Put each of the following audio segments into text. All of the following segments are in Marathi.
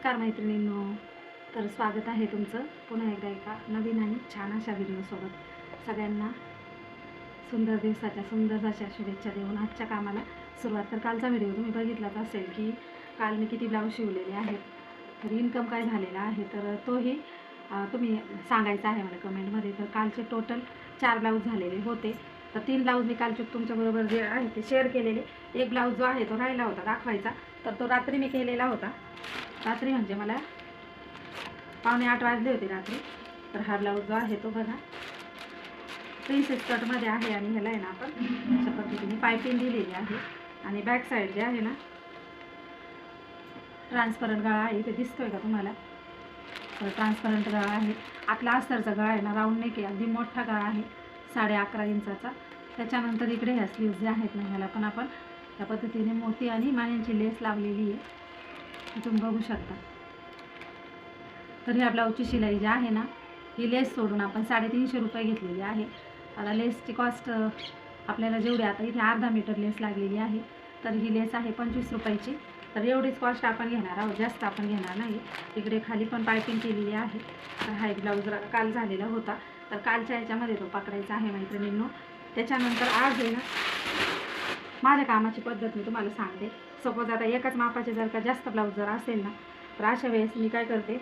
नमस्कार मैत्रिणींनो. तर स्वागत आहे तुमचं पुन्हा एकदा एका नवीन आणि छान अशा व्हिडिओसोबत सगळ्यांना सुंदर दिवसाच्या सुंदर अशा शुभेच्छा देऊन आजच्या कामाला सुरुवात तर कालचा व्हिडिओ तुम्ही बघितलाच असेल की काल मी किती ब्लाऊज शिवलेले आहेत. तर इन्कम काय झालेला आहे तर तोही तुम्ही सांगायचा आहे मला कमेंटमध्ये तर कालचे टोटल चार ब्लाऊज झालेले होते. तर तीन ब्लाऊज मी कालचे तुमच्याबरोबर जे आहे ते शेअर केलेले. एक ब्लाऊज जो आहे तो राहिला होता दाखवायचा. तर तो रात्री मी केलेला होता. रात्री म्हणजे मला पावणे आठ वाजले होते रात्री. तर हा ब्लाऊज जो आहे तो बघा. प्रिन्सेस कटमध्ये आहे आणि ह्याला आहे ना आपण अशा पद्धतीने पायपिंग दिलेली आहे. आणि बॅक साईड जे आहे ना ट्रान्सपरंट गळा आहे ते दिसतोय का तुम्हाला? तर ट्रान्सपरंट गळा आहे. आतला अस्तरचा गळा आहे ना राऊंड नेक आहे अगदी मोठा गळा आहे साडे अकरा इंचाचा. त्याच्यानंतर इकडे ह्या स्लीव्ज जे आहेत ना ह्याला पण आपण त्या पद्धतीने मोती आणि मान्यांची लेस लावलेली आहे. तुम्ही बघू शकता. तर ह्या ब्लाऊजची शिलाई जी आहे ना ही लेस सोडून आपण साडेतीनशे रुपये घेतलेली आहे. आता लेसची कॉस्ट आपल्याला जेवढी आता इथे अर्धा मीटर लेस लागलेली आहे तर ही लेस आहे पंचवीस रुपयाची. तर एवढीच कॉस्ट आपण घेणार आहोत जास्त आपण घेणार नाही. इकडे खाली पण पायपिंग केलेली आहे. तर हा एक ब्लाऊज काल झालेला होता. तर कालच्या याच्यामध्ये तो पकडायचा आहे मैत्रिणींनो. त्याच्यानंतर आज आहे ना माझ्या कामाची पद्धत मी तुम्हाला सांगते. सपोज आता एकाच मापाचे जर का जास्त ब्लाऊज जर असेल ना तर अशा वेळेस मी काय करते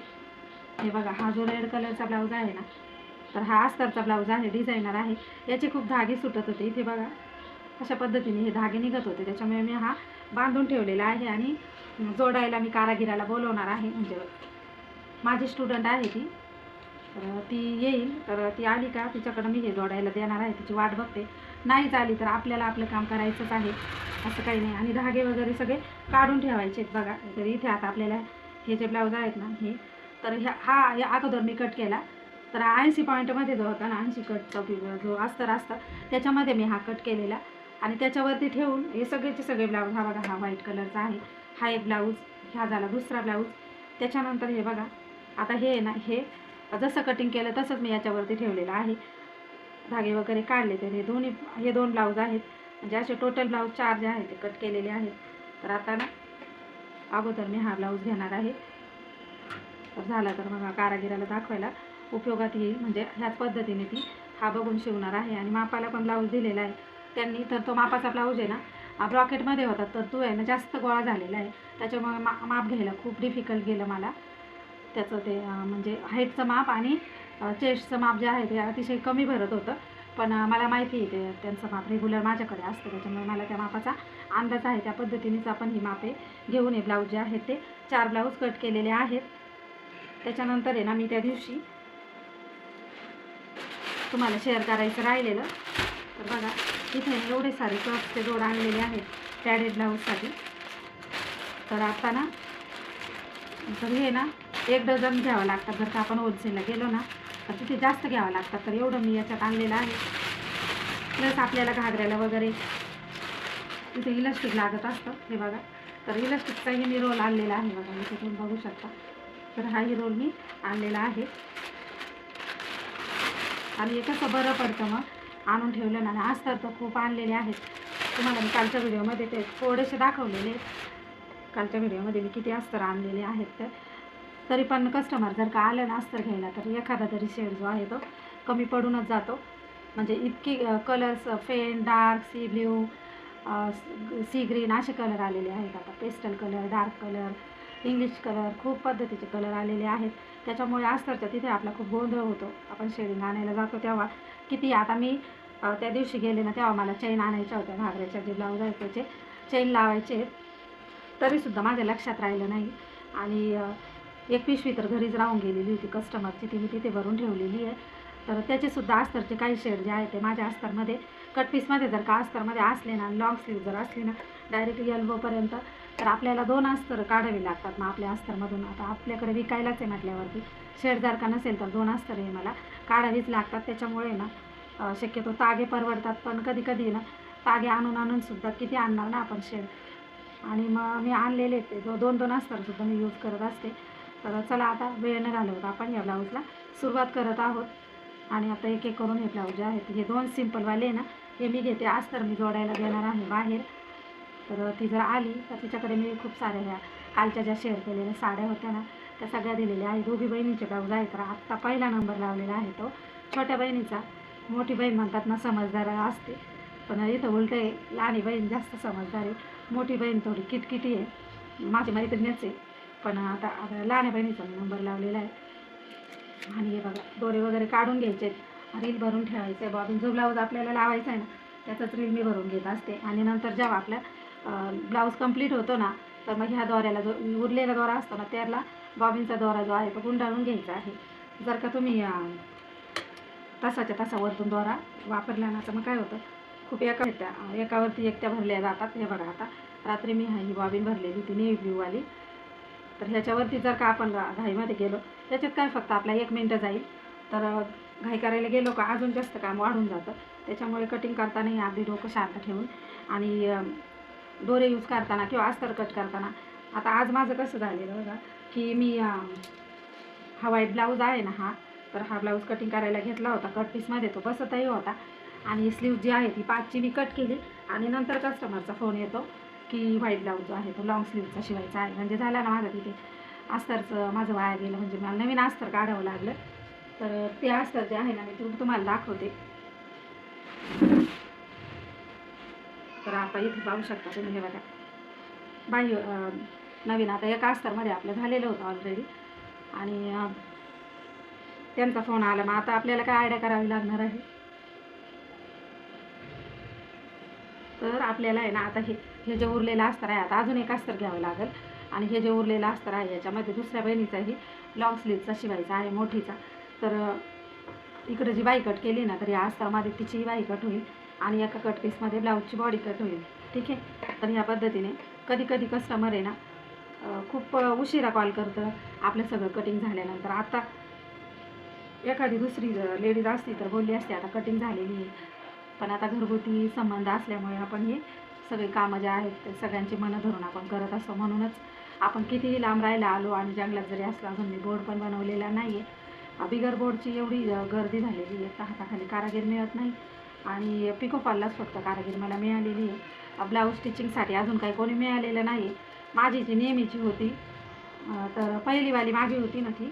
हे बघा हा जो रेड कलरचा ब्लाऊज आहे ना तर हा अस्तरचा ब्लाऊज आहे डिझायनर आहे. याचे खूप धागे सुटत होते. इथे बघा अशा पद्धतीने हे धागे निघत होते. त्याच्यामुळे मी हा बांधून ठेवलेला आहे आणि जोडायला मी कारागिराला बोलवणार आहे. म्हणजे माझी स्टुडंट आहे ती. तर ती येईल तर ती आली का तिच्याकडं मी हे जोडायला देणार आहे तिची वाट बघते. नाहीच आली तर आपल्याला आपलं काम करायचंच आहे असं काही नाही. आणि धागे वगैरे सगळे काढून ठेवायचे आहेत बघा. तर इथे आता आपल्याला हे जे ब्लाऊज आहेत ना हे तर ह्या हा ह्या अगोदर मी कट केला. तर ऐंशी पॉईंटमध्ये जो होता ना ऐंशी कटचा जो अस्तर असतं त्याच्यामध्ये मी हा कट केलेला. आणि त्याच्यावरती ठेवून हे सगळेचे सगळे ब्लाऊज हा बघा हा व्हाईट कलरचा आहे. हा एक ब्लाऊज ह्या झाला दुसरा ब्लाऊज. त्याच्यानंतर हे बघा आता हे आहे ना हे जसं कटिंग केलं तसंच मी याच्यावरती ठेवलेलं आहे. धागे वगैरे काढले तर हे दोन्ही हे दोन ब्लाऊज आहेत. म्हणजे असे टोटल ब्लाऊज चार जे आहेत ते कट केलेले आहेत. तर आता ना अगोदर मी हा ब्लाऊज घेणार आहे. तर झाला तर मग कारागिराला दाखवायला उपयोगात येईल. म्हणजे ह्याच पद्धतीने ती हा बघून शिवणार आहे. आणि मापाला पण ब्लाऊज दिलेला आहे. त्यांनी तर तो मापाचा ब्लाऊज आहे ना ब्रॉकेटमध्ये होता. तर तो आहे ना जास्त गोळा झालेला आहे. त्याच्यामुळे मा माप घ्यायला खूप डिफिकल्ट गेलं मला. त्याचं ते म्हणजे हाईटचं माप आणि चेस्टचं माप जे आहे ते अतिशय कमी भरत होतं. पण मला माहिती आहे ते त्यांचं माप रेग्युलर माझ्याकडे असतं. त्याच्यामुळे मला त्या मापाचा अंदाज आहे. त्या पद्धतीनेच आपण ही मापे घेऊन हे ब्लाऊज जे आहेत ते चार ब्लाऊज कट केलेले आहेत. त्याच्यानंतर आहे ना मी त्या दिवशी तुम्हाला शेअर करायचं राहिलेलं. तर बघा इथे एवढे सारे कप्सचे जोड आणलेले आहेत पॅडेड ब्लाऊजसाठी तर आता ना तर हे ना एक डझन घ्यावं लागतात जर का आपण होलसेलला गेलो ना तर तिथे जास्त घ्यावं लागतात तर एवढं मी याच्यात आणलेलं आहे. प्लस आपल्याला घागऱ्याला वगैरे तिथे इलास्टिक लागत असतं. हे बघा. तर इलास्टिकचाही मी रोल आणलेला आहे. बघा मी तुम्ही बघू शकता. तर हाही रोल मी आणलेला आहे. आणि हे कसं बरं पडतं मग? आणून ठेवलं ना. आणि अस्तर तर खूप आणलेले आहेत. तुम्हाला मी कालच्या व्हिडिओमध्ये ते थोडेसे दाखवलेले कालच्या व्हिडिओमध्ये मी किती अस्तर आणलेले आहेत तर. तरी पण कस्टमर जर का आले ना अस्तर घ्यायला तर एखादा तरी शेड जो आहे तो कमी पडूनच जातो. म्हणजे इतकी कलर्स फेन dark sea blue sea green असे कलर आलेले आहेत. आता pastel colour dark colour English colour खूप पद्धतीचे कलर आलेले आहेत. त्याच्यामुळे अस्तरच्या तिथे आपला खूप गोंधळ होतो. आपण शेडिंग आणायला जातो तेव्हा. किती आता मी त्या दिवशी गेले ना तेव्हा मला चैन आणायच्या होत्या. घागऱ्याच्या जे ब्लाऊज आहेत त्याचे चेन लावायचे. तरीसुद्धा माझ्या लक्षात राहिलं नाही. आणि एक पिशवी तर घरीच राहून गेलेली होती कस्टमरची ती मी तिथे भरून ठेवलेली आहे. तर त्याचेसुद्धा अस्तरचे काही शेड जे आहेत ते माझ्या अस्तरमध्ये कटपीसमध्ये जर का अस्तरमध्ये असले ना लॉंग स्लीव जर असली ना डायरेक्ट एल्बोपर्यंत तर आपल्याला दोन अस्तर काढावी लागतात मग आपल्या अस्तरमधून. आता आपल्याकडे विकायलाच आहे म्हटल्यावरती. शेड जर का नसेल तर दोन अस्तर हे मला काढावीच लागतात. त्याच्यामुळे ना शक्यतो तागे परवडतात. पण कधी कधी ना तागे आणून आणून सुद्धा किती आणणार ना आपण शेड आणि मग मी आणलेले ते. दो दोन दोन अस्तरसुद्धा मी यूज करत असते. तर चला आता वेळ न घालवत आपण या ब्लाऊजला. सुरुवात करत आहोत. आणि आता एक एक करून हे ब्लाऊज जे आहेत. हे दोन सिम्पलवाले ना हे मी घेते. आज तर मी जोडायला देणार आहे बाहेर. तर ती जर आली तर तिच्याकडे मी खूप साऱ्या ह्या कालच्या ज्या शेअर केलेल्या साड्या होत्या ना त्या सगळ्या दिलेल्या आहे दोघी बहिणीचे ब्लाऊज आहे तर आत्ता पहिला नंबर लावलेला आहे तो. छोट्या बहिणीचा. मोठी बहीण म्हणतात ना समजदार असते. पण इथं उलट आहे लहानी बहीण जास्त समजदार आहे. मोठी बहीण थोडी किटकिटी आहे. माझी मैत्रिणीच आहे. पण आता आता लहान बहिणीचा मी नंबर लावलेला आहे. आणि हे बघा दोरे वगैरे काढून घ्यायचे रील भरून ठेवायचं आहे. बॉबीन जो ब्लाऊज आपल्याला लावायचा आहे ना त्याचाच रील मी भरून घेत असते. आणि नंतर जेव्हा आपला ब्लाऊज कंप्लीट होतो ना तर मग ह्या दोऱ्याला जो उरलेला दोरा असतो ना त्याला बॉबिनचा दोरा जो आहे तो गुंडाळून घ्यायचा आहे. जर का तुम्ही तासाच्या तसाच्या तसा वरतून दोरा वापरला ना तर मग काय होतं? खूप एका एकावरती एकट्या भरल्या जातात. हे बघा आता रात्री मी हा ही बॉबिन भरलेली ती नेव्ही ब्ल्यूवाली तर ह्याच्यावरती जर का आपण घाईमध्ये गेलो त्याच्यात काय फक्त आपला एक मिनटं जाईल. तर घाई करायला गेलो का अजून जास्त काम वाढून जातं. त्याच्यामुळे कटिंग करतानाही आधी डोकं शांत ठेवून आणि दोरे यूज करताना किंवा अस्तर कट करताना. आता आज माझं कसं झालेलं बघा की मी हा व्हाईट ब्लाऊज आहे ना हा तर हा ब्लाऊज कटिंग करायला घेतला होता. कट पीसमध्ये तो बसतही होता. आणि स्लीव जी आहे ती पाचची मी कट केली आणि नंतर कस्टमरचा फोन येतो. की व्हाईट ब्लाऊज जो आहे तो लॉंग स्लीवचा शिवायचा आहे. म्हणजे झाला ना माझं तिथे अस्तरचं माझं वाया गेलं म्हणजे मला नवीन अस्तर काढावं लागलं. तर ते अस्तर जे आहे ना मी तुम तुम्हाला दाखवते. तर आता इथे पाहू शकता तुम्ही हे बघा. बाई नवीन आता एका अस्तरमध्ये आपलं झालेलं होतं ऑलरेडी आणि त्यांचा फोन आला. मग आता आपल्याला काय आयडिया करावी लागणार आहे? तर आपल्याला आहे ना आता हे हे जे उरलेलं अस्तर आहे आता अजून एक अस्तर घ्यावं लागेल. आणि हे जे उरलेलं अस्तर आहे याच्यामध्ये दुसऱ्या बहिणीचाही लॉंग स्लीवचा शिवायचा आहे मोठीचा. तर इकडं जी बाई कट केली ना तर या अस्तरमध्ये तिचीही बाई कट होईल आणि एका कट पीसमध्ये ब्लाऊजची बॉडी कट होईल. ठीक आहे? तर ह्या पद्धतीने कधी कधी कस्टमर आहे ना खूप उशिरा कॉल करतं. आपलं सगळं कटिंग झाल्यानंतर. आता एखादी दुसरी लेडीज असती तर बोलली असते आता कटिंग झालेली आहे. पण आता घरगुती संबंध असल्यामुळे आपण हे सगळे कामं जे आहेत ते सगळ्यांची मनं धरून आपण करत असतो. म्हणूनच आपण कितीही लांब राहायला आलो आणि जंगलात जरी असलो अजून मी बोर्ड पण बनवलेला नाही आहे बिगर बोर्डची एवढी गर्दी झालेली आहे. हाताखाली कारागीर मिळत नाही. आणि पिकोफॉललाच फक्त कारागीर मला मिळालेली आहे. ब्लाऊज स्टिचिंगसाठी अजून काही कोणी मिळालेलं नाही माझी जी नेहमीची होती तर पहिलीवाली माझी होती ना ती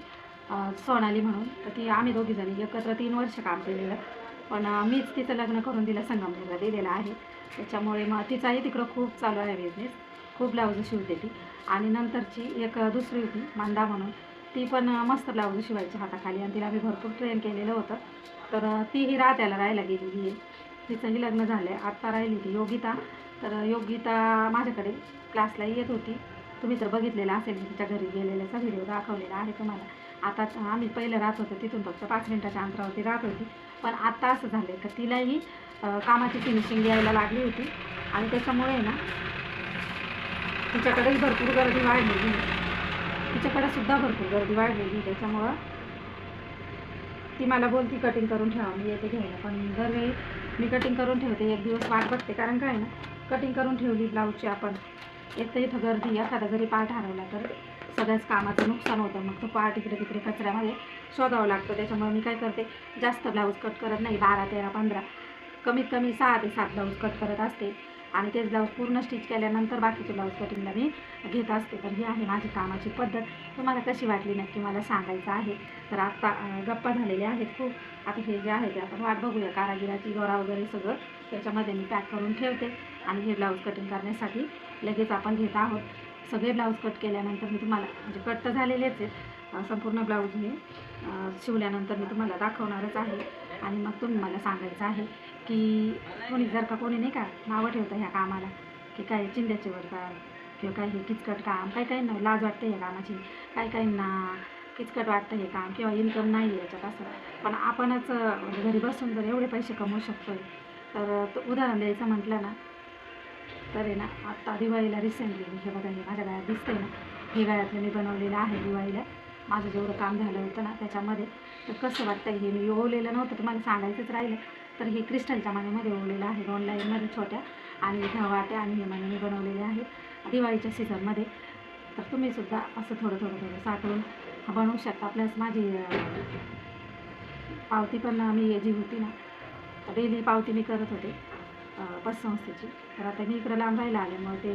सोनाली म्हणून. तर ती आम्ही दोघीजणी एकत्र तीन वर्ष काम केलेलं. पण मीच तिचं लग्न करून दिलं संगमनेरला दिलेलं आहे. त्याच्यामुळे मग तिचाही तिकडं खूप चालू आहे बिझनेस खूप ब्लाऊज शिवते ती आणि नंतरची एक दुसरी होती मांदा म्हणून. ती पण मस्त ब्लाऊज शिवायची हाताखाली आणि तिला मी भरपूर ट्रेन केलेलं होतं. तर तीही राहत्याला राहायला गेलेली आहे तिचंही लग्न झालं आहे आत्ता राहिली ती योगिता. तर योगिता माझ्याकडे क्लासला येत होती. तुम्ही तर बघितलेला असेल मी तिच्या घरी गेलेल्याचा व्हिडिओ दाखवलेला आहे तुम्हाला. आता आम्ही पहिलं राहत होतो तिथून फक्त पाच मिनिटाच्या अंतरावरती राहत होती. पण आत्ता असं झालं आहे का तिलाही कामाची फिनिशिंग यायला लागली होती. आणि त्याच्यामुळे ना तिच्याकडेही भरपूर गर्दी वाढलेली तिच्याकडेसुद्धा तिच्याकडे सुद्धा भरपूर गर्दी वाढलेली त्याच्यामुळं ती मला बोलती कटिंग करून ठेवा मी येते घ्यायला. पण दरवेळी मी कटिंग करून ठेवते. एक दिवस वाट बघते. कारण काय आहे ना कटिंग करून ठेवली ब्लाऊजची आपण. एक तर इथं गर्दी एखादा जरी पार्ट हरवला तर सगळ्याच कामाचं नुकसान होतं. मग तो पार्ट इकडे तिकडे कचऱ्यामध्ये शोधावं लागतं. त्याच्यामुळे मी काय करते जास्त ब्लाऊज कट करत नाही. बारा तेरा पंधरा. कमीत कमी सहा ते सात ब्लाऊज कट करत असते. आणि तेच ब्लाऊज पूर्ण स्टिच केल्यानंतर बाकीचे ब्लाऊज कटिंगला मी घेत असते. तर ही आहे माझी कामाची पद्धत. तुम्हाला कशी वाटली नक्की मला सांगायचं आहे. तर आत्ता गप्पा झालेल्या आहेत खूप. आता हे जे आहे ते आपण वाट बघूया. कारागिराची दोरा वगैरे सगळं त्याच्यामध्ये मी पॅक करून ठेवते. आणि हे ब्लाऊज कटिंग करण्यासाठी लगेच आपण घेत आहोत. सगळे ब्लाऊज कट केल्यानंतर मी तुम्हाला म्हणजे कट तर झालेलेच आहेत. संपूर्ण ब्लाऊज मी शिवल्यानंतर मी तुम्हाला दाखवणारच आहे. आणि मग तुम्ही मला सांगायचं आहे की कोणी जर का कोणी नाही का नावं ठेवतं ह्या कामाला की काय चिंध्याचे वर काम किंवा काही हे किचकट काम काही काही ना लाज वाटते ह्या कामाची काही काहींना किचकट वाटतं हे काम किंवा इन्कम नाही आहे याच्यात असं. पण आपणच म्हणजे घरी बसून जर एवढे पैसे कमवू शकतो तर तो उदाहरण द्यायचं म्हटलं ना तर आहे ना आत्ता दिवाळीला रिसेंटली हे बघा हे माझ्या गाळ्यात दिसतं आहे ना हे गायातलं मी बनवलेलं आहे दिवाळीला. माझं जेवढं काम झालं होतं ना त्याच्यामध्ये तर कसं वाटतं हे मी ओवलेलं नव्हतं तुम्हाला सांगायचंच राहिलं. तर हे क्रिस्टलच्या मानेमध्ये ओवलेलं आहे दोन लाईनमध्ये छोट्या आणि इथं वाट्या आणि हे माने मी बनवलेले आहेत दिवाळीच्या सीझनमध्ये तर तुम्ही सुद्धा असं थोडं थोडं थोडं साठवून बनवू शकता. प्लस माझी पावती पण मी जी होती ना डेली पावती मी करत होते अं, पतसंस्थेची तर आता मी इकडं लांब राहायला आल्यामुळे ते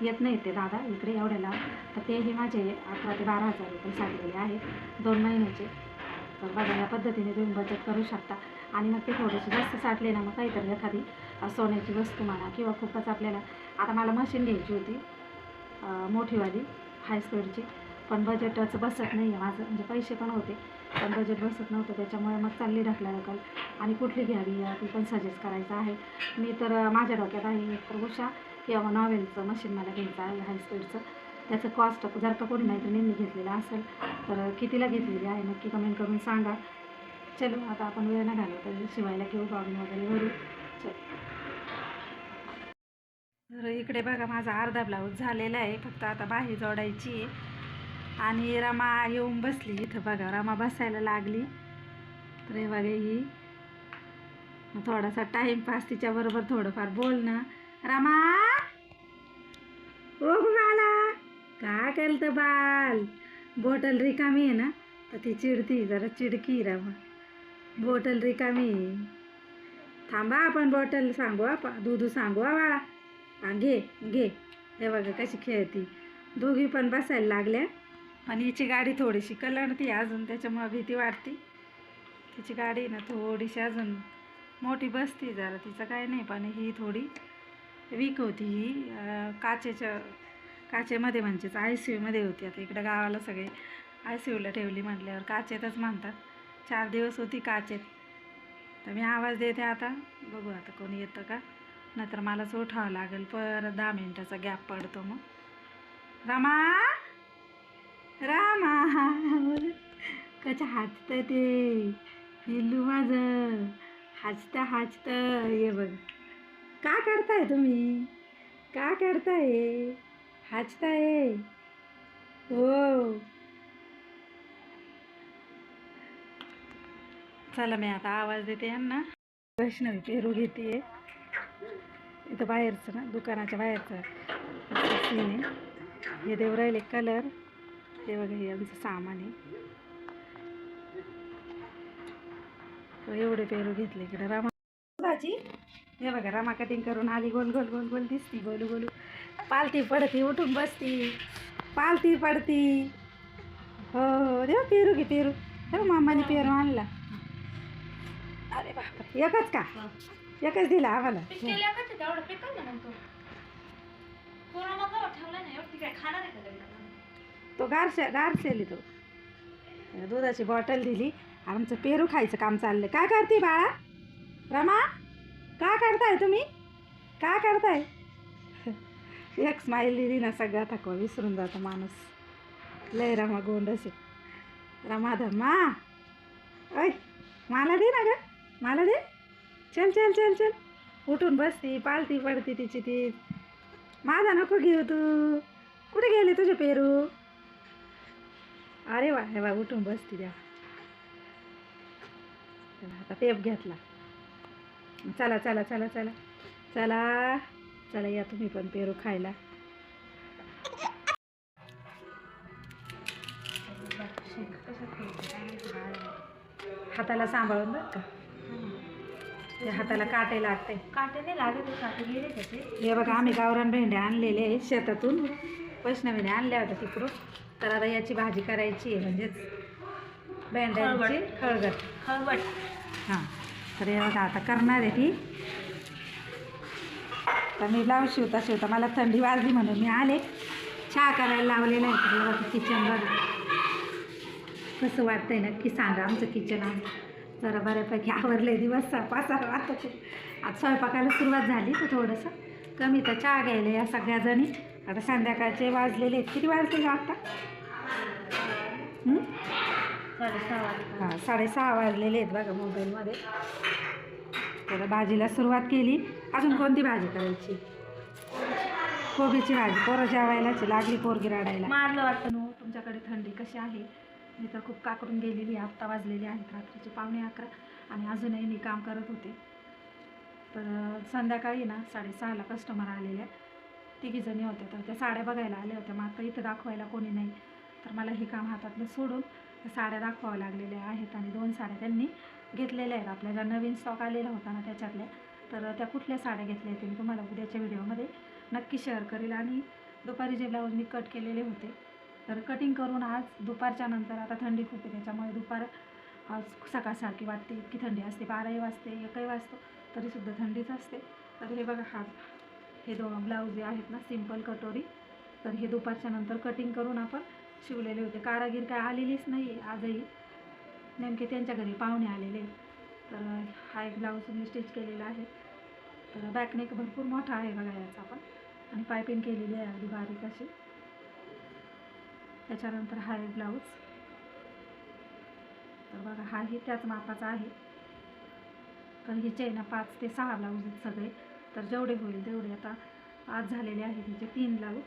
येत नाही ते दादा इकडे एवढ्याला. तर तेही माझे अकरा ते बारा हजार रुपये साठलेले आहेत दोन महिन्याचे. तर बघा या पद्धतीने तुम्ही बचत करू शकता. आणि मग ते थोडेसे जास्त साठले ना मग काहीतरी एखादी सोन्याची वस्तू म्हणा किंवा खूपच आपल्याला आता मला मशीन घ्यायची होती मोठीवाली हाय स्पीडची पण बजेटच बसत नाही आहे माझं म्हणजे पैसे पण होते. पण बजेट बसत नव्हतं त्याच्यामुळे मग चालली ढकला ढकल आणि कुठली घ्यावी या ती पण सजेस्ट करायचं आहे. मी तर माझ्या डोक्यात आहे तर उषा. किंवा नॉवेलचं मशीन मला घ्यायचं आहे हाय स्पीडचं त्याचं कॉस्ट जर का कोणी मी घेतलेलं असेल तर कितीला घेतलेली आहे नक्की कमेंट करून सांगा. चलो आता आपण वेळ न घालवत शिवायला किंवा बाबी वगैरे भरू चल. तर इकडे बघा माझा अर्धा ब्लाऊज झालेला आहे. फक्त आता बाही जोडायची आहे. आणि रमा येऊन बसली इथं बघा. रमा बसायला लागली. तर हे बघा ही. थोडासा टाईमपास तिच्याबरोबर थोडंफार बोल ना रमा! ओ बाला काय केलं तर बाल? बॉटल रिकामी आहे ना तर ती चिडती जरा चिडकी राहा. बॉटल रिकामी थांबा आपण बॉटल सांगू आपा दूध सांगू आ बाळा. हा घे घे. हे बघा कशी खेळती. दोघी पण बसायला लागल्या. पण हिची गाडी थोडीशी कलरती अजून त्याच्यामुळे भीती वाटते. तिची गाडी ना थोडीशी अजून मोठी बसती जरा तिचं काय नाही पण ही थोडी वीक होती ही. काचेच्या काचेमध्ये म्हणजेच आय सी यूमध्ये होती. आता इकडं गावाला सगळे आय सी यूला ठेवली म्हटल्यावर काचेतच म्हणतात. चार दिवस होती काचेत. तर मी आवाज देते आता. बघू आता कोणी येतं का? नाहीतर मलाच उठावं लागेल. परत दहा मिनटाचा गॅप पडतो मग. रामा! रामा! कशा हाचतं ते? पिल्लू माझं. हाचतं हाचतं. ये बघ. का करताय तुम्ही? का करताय? हाचताय? हो. चला मी आता आवाज देते यांना. वैष्णवी पेरू घेते इथं बाहेरचं ना दुकानाच्या बाहेरचं. आहे. हे देव राहिले कलर. हे बघा हे आमचं सामान आहे. एवढे पेरू घेतले इकडे रामा हे बघा रामा कटिंग करून आली. गोल गोल गोल गोल दिसती गोलू गोलू. पालती पडती उठून बसती. पालती पडती. हो हो देव पेरू घे पेरू. देव मामाने पेरू आणला. अरे बापरे एकच का? एकच दिला आम्हाला. ते गारशे गारशेली तो. दुधाची बॉटल दिली. आमचं पेरू खायचं काम चाललं काय करते बाळा? रमा? का करताय तुम्ही? का करताय? एक स्माईल दिली ना सगळा थकवा विसरून जातो माणूस. लय रमा गोंडसे रमा धम्मा ऐ मला दे ना ग मला दे. चल चल चल चल. उठून बसती पालती पडती तिची ती. माझा नको घेऊ तू. कुठे गेले तुझे पेरू? अरे वा हे वा उठून बसती द्या आता टेप घेतला. चला चला चला चला. चला. चला या तुम्ही पण पेरू खायला. हाताला सांभाळून बघ का? ते हाताला काटे लागते. काटे नाही लागत काटे गेले त्याचे हे बघा आम्ही गावरान भेंड्या आणलेले आहे शेतातून. वैष्णवीने आणल्या होत्या तिकडून. तर आता याची भाजी करायची आहे म्हणजेच भेंड्यांची खळगट खळबट हां. तर हे बघा आता करणार आहे ती. तर मी लावून शिवता शिवता मला थंडी वाजली म्हणून मी आले. चहा करायला लावलेला आहे तर बघा किचन बघा कसं वाटतंय नक्की सांगा आमचं किचन आहे जरा बऱ्यापैकी आवरले दिवस पसारा राहतो आज आता स्वयंपाकाला सुरुवात झाली तर थोडंसं. कमी तर चहा घ्यायला या सगळ्याजणी. आता संध्याकाळचे वाजलेले आहेत. किती वाजले का आता हं? साडेसहा हां वाजलेले आहेत बघा मोबाईलमध्ये. तर भाजीला सुरुवात केली. अजून कोणती भाजी करायची? कोबीची भाजी. पोरं जेवायलाची लागली पोरगी रडायला. मारलं वाटतं नो तुमच्याकडे थंडी कशी आहे? मी तर खूप काकडून गेलेली आहे. आत्ता वाजलेली आहेत रात्रीचे पावणे अकरा आणि अजूनही मी काम करत होते. तर संध्याकाळी ना साडेसहाला कस्टमर आलेल्या तिघी जणी होत्या तर त्या साड्या बघायला आल्या होत्या. मग आता इथं दाखवायला कोणी नाही. तर मला हे काम हातातलं सोडून साड्या दाखवाव्या लागलेल्या आहेत आणि दोन साड्या त्यांनी घेतलेल्या आहेत. आपल्या ज्या नवीन स्टॉक आलेला होता ना त्याच्यातल्या तर त्या कुठल्या साड्या घेतल्या आहेत मी तुम्हाला उद्याच्या व्हिडिओमध्ये नक्की शेअर करेल. आणि दुपारी जे ब्लाऊज मी कट केलेले होते तर कटिंग करून आज दुपारच्या नंतर आता थंडी खूप आहे त्याच्यामुळे दुपार आज सकाळसारखी वाटते इतकी थंडी असते बाराही वाजते एकही वाजतो तरीसुद्धा थंडीच असते. तर हे बघा हा हे दोन ब्लाऊज जे आहेत ना सिंपल कटोरी. तर हे दुपारच्या नंतर कटिंग करून आपण शिवलेले होते. कारागीर काय आलेलीच नाही आहे आजही. नेमके त्यांच्या घरी पाहुणे आलेले तर हा एक ब्लाऊज मी स्टिच केलेला आहे. तर बॅकनेक भरपूर मोठा आहे बघा याचा पण. आणि पायपिंग केलेली आहे अगदी बारीक अशी. त्याच्यानंतर हा एक ब्लाऊज तर बघा हाही त्याच मापाचा आहे. तर हिचे आहे ना पाच ते सहा ब्लाऊज आहेत सगळे. तर जेवढे होईल तेवढे आता आज झालेले आहेत हिचे तीन ब्लाऊज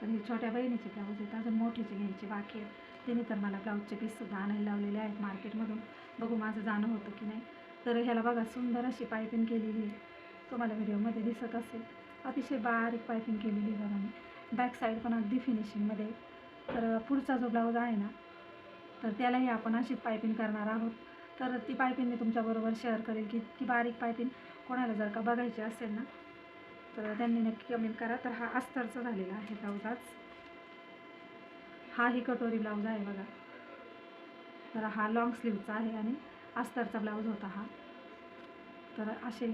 तर हे छोट्या बहिणीचे ब्लाऊज आहेत अजून मोठीचे घ्यायचे बाकी आहेत. त्यांनी तर मला ब्लाऊजचे पीससुद्धा आणायला लावलेले आहेत मार्केटमधून बघू माझं जाणं होतं की नाही. तर ह्याला बघा सुंदर अशी पायपिंग केलेली आहे. तुम्हाला व्हिडिओमध्ये दिसत असेल. अतिशय बारीक पायपिंग केलेली आहे बघा मी. बॅक साईड पण अगदी फिनिशिंगमध्ये तर पुढचा जो ब्लाऊज आहे ना तर त्यालाही आपण अशीच पायपिंग करणार आहोत. तर ती पायपिंग मी तुमच्याबरोबर शेअर करेल की इतकी बारीक पायपिंग कोणाला जर का बघायची असेल ना तर त्यांनी नक्की कमेंट करा. तर हा अस्तरचा झालेला आहे ब्लाऊज आज हाही कटोरी ब्लाऊज आहे बघा. तर हा लॉंग स्लीवचा आहे आणि अस्तरचा ब्लाऊज होता हा. तर असे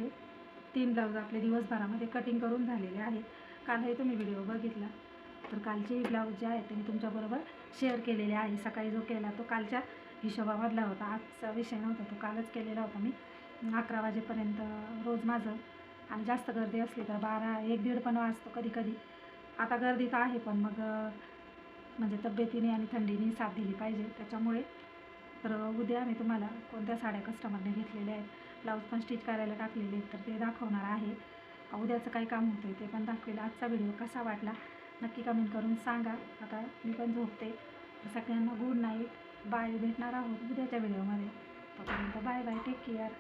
तीन ब्लाऊज आपले दिवसभरामध्ये कटिंग करून झालेले आहेत. कालही तुम्ही व्हिडिओ बघितला. तर कालचे ब्लाऊज जे आहेत ते मी तुमच्याबरोबर शेअर केलेले आहे. सकाळी जो केला तो कालच्या हिशोबामधला होता. आजचा विषय नव्हता तो कालच केलेला होता मी. अकरा वाजेपर्यंत रोज माझं आणि जास्त गर्दी असली तर बारा एक दीड पण वाजतो कधी कधी. आता गर्दी तर आहे पण मग म्हणजे तब्येतीने आणि थंडीने साथ दिली पाहिजे. त्याच्यामुळे तर उद्या मी तुम्हाला कोणत्या साड्या कस्टमरने घेतलेल्या आहेत ब्लाऊज पण स्टिच करायला टाकलेले आहेत तर ते दाखवणार आहे. उद्याचं काय काम होतं आहे ते पण दाखवेल. आजचा व्हिडिओ कसा वाटला नक्की कमेंट करून सांगा. आता मी पण झोपते. सगळ्यांना गुड नाईट बाय भेटणार आहोत उद्याच्या व्हिडिओमध्ये तोपर्यंत बाय बाय टेक केअर